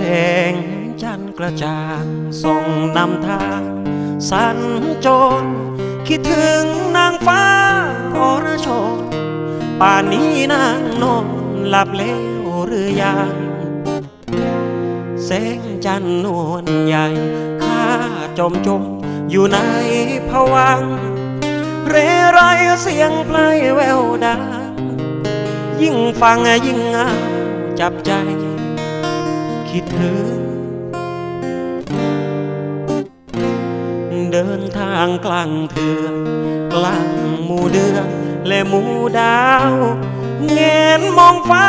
แสงจันทร์กระจ่างส่องนำทางสัญจรคิดถึงนางฟ้าอรชรป่านนี้นางนอนหลับแล้วหรือยังแสงจันทร์นวลใหญ่ข้าจมจมอยู่ในผวัง เรไรเสียงเพลแววดังยิ่งฟังยิ่งเงาจับใจ คิดถึง เดินทางกลางเถื่อนกลางหมู่เดือนและหมู่ดาวเงนมองฟ้า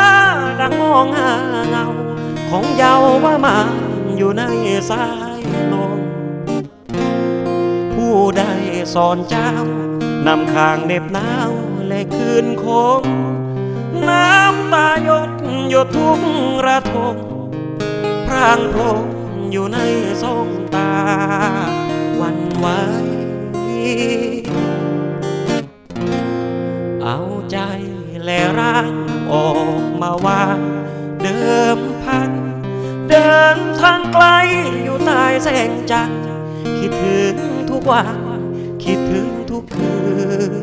ดังมองหาเงา ของเยาว่ามาอยู่ในสายลมผู้ใดสอนเจ้านำข้างเน็บหนาวและคืนคงน้ำตาหยดหยดทุกระทมพรางพรมอยู่ในสองตา วันไหวเอาใจและร่างออกมาวางเดิมพัน เดินทางไกลอยู่ใต้แสงจันทร์คิดถึงทุกวัน คิดถึงทุกคื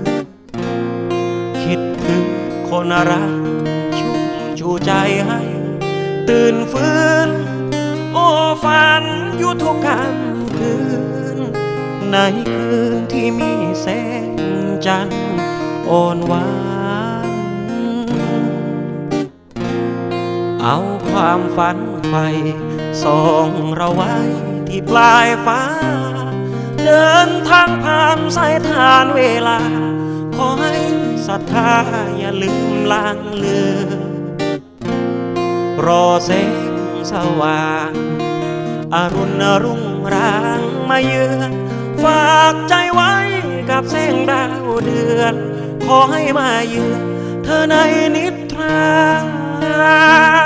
น คิดถึงคนรักชุ่มชูใจให้ ตื่นฟื้น ฝันอยู่ทุกค่ำคืน ในคืนที่มีแสงจันทร์อ่อนหวาน เอาความฝันไฟส่องเราไว้ที่ปลายฟ้า เดินทางผ่านสายทานเวลา ขอให้ศรัทธาอย่าลืมลางเลือรอแสงสว่าง อรุณรุ่งรางมาเยือนฝากใจไว้กับแสงดาวเดือน ขอให้มาเยือนเธอในนิทรา